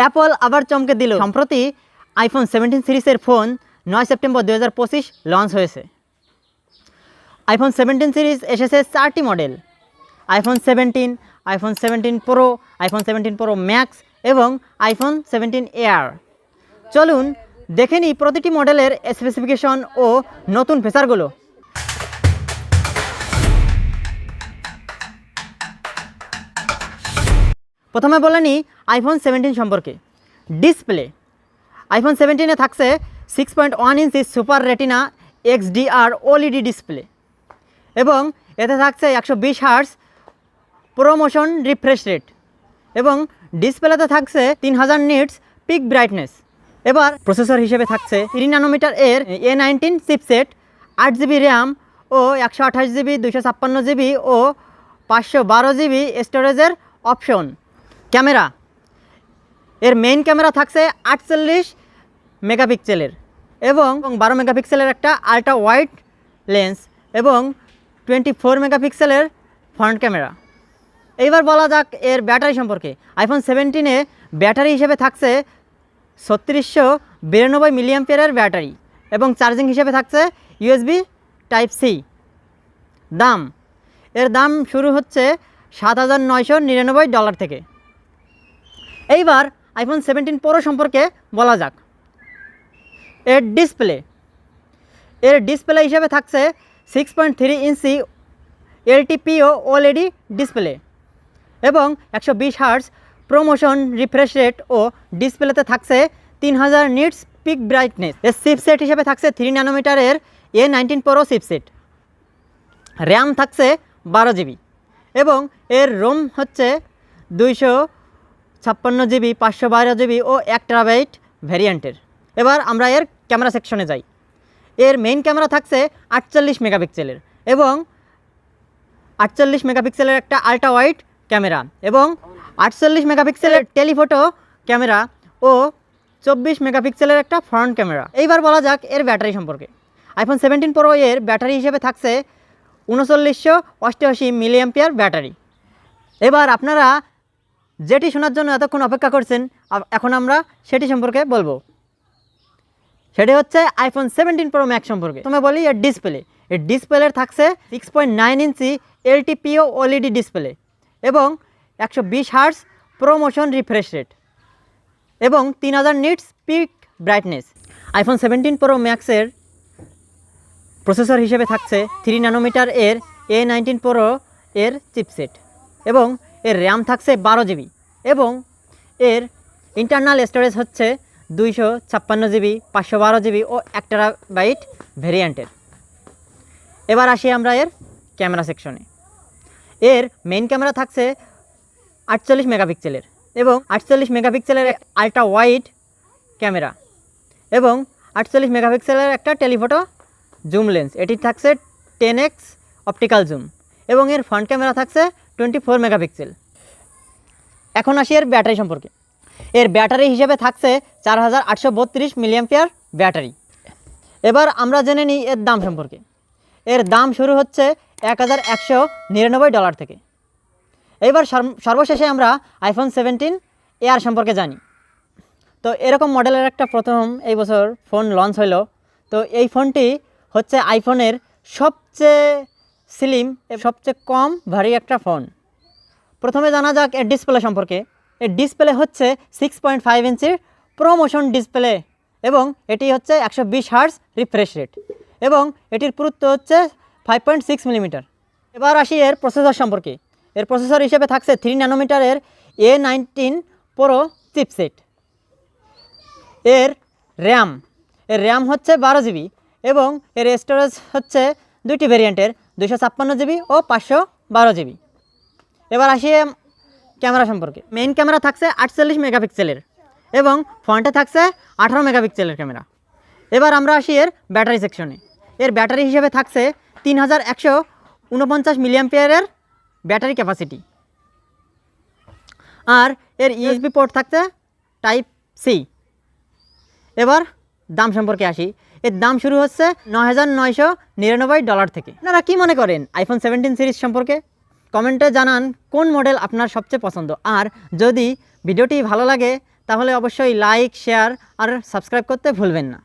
Apple আবার চমকে দিল। সম্প্রতি আইফোন সেভেন্টিন সিরিজের ফোন নয় সেপ্টেম্বর দু হাজার পঁচিশ লঞ্চ হয়েছে। আইফোন সেভেন্টিন সিরিজ এসেছে চারটি model iPhone seventeen iPhone seventeen pro iPhone seventeen pro max এবং আইফোন সেভেন্টিন এয়ার চলুন দেখে নিই প্রতিটি মডেলের স্পেসিফিকেশন ও নতুন ফিচারগুলো প্রথমে বলে নিই আইফোন সেভেন্টিন সম্পর্কে। ডিসপ্লে আইফোন সেভেন্টিনে থাকছে six point one inch super retina XDR OLED display এবং এতে থাকছে একশো বিশ হার্স প্রোমোশন রিফ্রেশ রেট এবং ডিসপ্লেতে থাকছে তিন হাজার নিটস পিক ব্রাইটনেস এবার প্রসেসর হিসেবে থাকছে থ্রি নানোমিটার এর এ নাইনটিন চিপসেট আট জিবি র্যাম ও একশো আঠাশ জিবি দুশো ছাপ্পান্ন জিবি ও পাঁচশো বারো জিবি স্টোরেজের অপশন ক্যামেরা। এর মেইন ক্যামেরা থাকছে আটচল্লিশ মেগাপিক্সেলের এবং বারো মেগাপিক্সেলের একটা আল্ট্রা ওয়াইড লেন্স এবং টোয়েন্টি ফোর মেগাপিক্সেলের ফ্রন্ট ক্যামেরা। এইবার বলা যাক এর ব্যাটারি সম্পর্কে। আইফোন সেভেন্টিনে ব্যাটারি হিসেবে থাকছে ছত্রিশশো বিরানব্বই মিলিয়াম্পিয়ারের ব্যাটারি এবং চার্জিং হিসেবে থাকছে ইউএসবি টাইপ সি দাম। এর দাম শুরু হচ্ছে সাত হাজার নয়শো নিরানব্বই ডলার থেকে। এইবার আইফোন সেভেন্টিন প্রো সম্পর্কে বলা যাক। এর ডিসপ্লে এর ডিসপ্লে হিসেবে থাকছে six point three inch LTPO OLED display এবং একশো বিশ হার্স প্রমোশন রিফ্রেশ রেট ও ডিসপ্লেতে থাকছে তিন হাজার নিটস পিক ব্রাইটনেস এর চিপসেট হিসেবে থাকছে three ন্যানোমিটারের A nineteen pro chipset RAM থাকছে বারো জিবি এবং এর রোম হচ্ছে দুইশো ছাপ্পান্ন জিবি, পাঁচশো বারো জিবি ও এক টেরাবাইট ভ্যারিয়েন্টের। এবার আমরা এর ক্যামেরা সেকশনে যাই। এর মেইন ক্যামেরা থাকছে আটচল্লিশ মেগাপিক্সেলের এবং আটচল্লিশ মেগাপিক্সেলের একটা আল্ট্রা ওয়াইড ক্যামেরা এবং আটচল্লিশ মেগাপিক্সেলের টেলিফোটো ক্যামেরা ও চব্বিশ মেগাপিক্সেলের একটা ফ্রন্ট ক্যামেরা। এইবার বলা যাক এর ব্যাটারি সম্পর্কে। আইফোন সেভেন্টিন প্রো এর ব্যাটারি হিসেবে থাকছে উনচল্লিশশো অষ্টআশি মিলিয়াম্পিয়ার ব্যাটারি। এবার আপনারা যেটি শোনার জন্য এতক্ষণ অপেক্ষা করছেন এখন আমরা সেটি সম্পর্কে বলব। সেটি হচ্ছে আইফোন সেভেন্টিন প্রো ম্যাক্স সম্পর্কে। তুমি বলি এর ডিসপ্লে এর ডিসপ্লের থাকছে six point nine inch LTPO OLED display এবং একশো বিশ হার্স প্রোমোশন রিফ্রেশ রেট এবং তিন হাজার nits peak brightness iPhone seventeen pro ম্যাক্সের প্রসেসর হিসেবে থাকছে থ্রি ন্যানোমিটার এর এ নাইনটিন প্রো এর চিপসেট এবং এর র্যাম থাকছে বারো জিবি এবং এর ইন্টারনাল স্টোরেজ হচ্ছে দুইশো ছাপ্পান্ন জিবি পাঁচশো বারো জিবি ও এক বাইট ভেরিয়েন্টের এবার আসি আমরা এর ক্যামেরা সেকশনে এর মেইন ক্যামেরা থাকছে আটচল্লিশ মেগাপিক্সেলের এবং আটচল্লিশ মেগাপিক্সেলের আল্ট্রা ওয়াইড ক্যামেরা এবং আটচল্লিশ মেগাপিক্সেলের একটা টেলিফোটো জুম লেন্স এটি থাকছে টেন এক্স অপটিক্যাল জুম এবং এর ফ্রন্ট ক্যামেরা থাকছে টোয়েন্টি ফোর মেগাপিক্সেল। এখন আসি এর ব্যাটারি সম্পর্কে। এর ব্যাটারি হিসেবে থাকছে চার হাজার আটশো বত্রিশ মিলিয়াম্পিয়ার ব্যাটারি। এবার আমরা জেনে নিই এর দাম সম্পর্কে। এর দাম শুরু হচ্ছে এক হাজার একশো নিরানব্বই ডলার থেকে। এইবার সর্বশেষে আমরা আইফোন সেভেন্টিন এয়ার সম্পর্কে জানি। তো এরকম মডেলের একটা প্রথম এই বছর ফোন লঞ্চ হলো তো এই ফোনটি হচ্ছে আইফোনের সবচেয়ে স্লিম সবচেয়ে কম ভারী একটা ফোন। প্রথমে জানা যাক এর ডিসপ্লে সম্পর্কে। এর ডিসপ্লে হচ্ছে সিক্স পয়েন্ট ফাইভ ইঞ্চির প্রোমোশন ডিসপ্লে এবং এটি হচ্ছে একশো বিশ হার্স রিফ্রেশ রেট এবং এটির পুরুত্ব হচ্ছে ফাইভ পয়েন্ট সিক্স মিলিমিটার এবার আসি এর প্রসেসর সম্পর্কে। এর প্রসেসর হিসেবে থাকছে থ্রি ন্যানোমিটারের এ নাইনটিন প্রো চিপসেট এর র্যাম এর র্যাম হচ্ছে বারো জিবি এবং এর স্টোরেজ হচ্ছে দুইটি ভেরিয়েন্টের দুশো ছাপ্পান্ন জিবি ও পাঁচশো বারো জিবি। এবার আসি ক্যামেরা সম্পর্কে। মেইন ক্যামেরা থাকছে আটচল্লিশ মেগাপিক্সেলের এবং ফ্রন্টে থাকছে আঠারো মেগাপিক্সেলের ক্যামেরা। এবার আমরা আসি এর ব্যাটারি সেকশনে এর ব্যাটারি হিসেবে থাকছে তিন হাজার একশো উনপঞ্চাশ মিলিয়াম্পিয়ারের ব্যাটারি ক্যাপাসিটি আর এর ইউএসবি পোর্ট থাকছে টাইপ সি এবার দাম সম্পর্কে আসি। এর দাম শুরু হচ্ছে নয় হাজার নয়শো নিরানব্বই ডলার থেকে। আপনারা কি মনে করেন আইফোন সেভেন্টিন সিরিজ সম্পর্কে? কমেন্টে জানান কোন মডেল আপনার সবচেয়ে পছন্দ। আর যদি ভিডিওটি ভালো লাগে, তাহলে অবশ্যই লাইক শেয়ার আর সাবস্ক্রাইব করতে ভুলবেন না।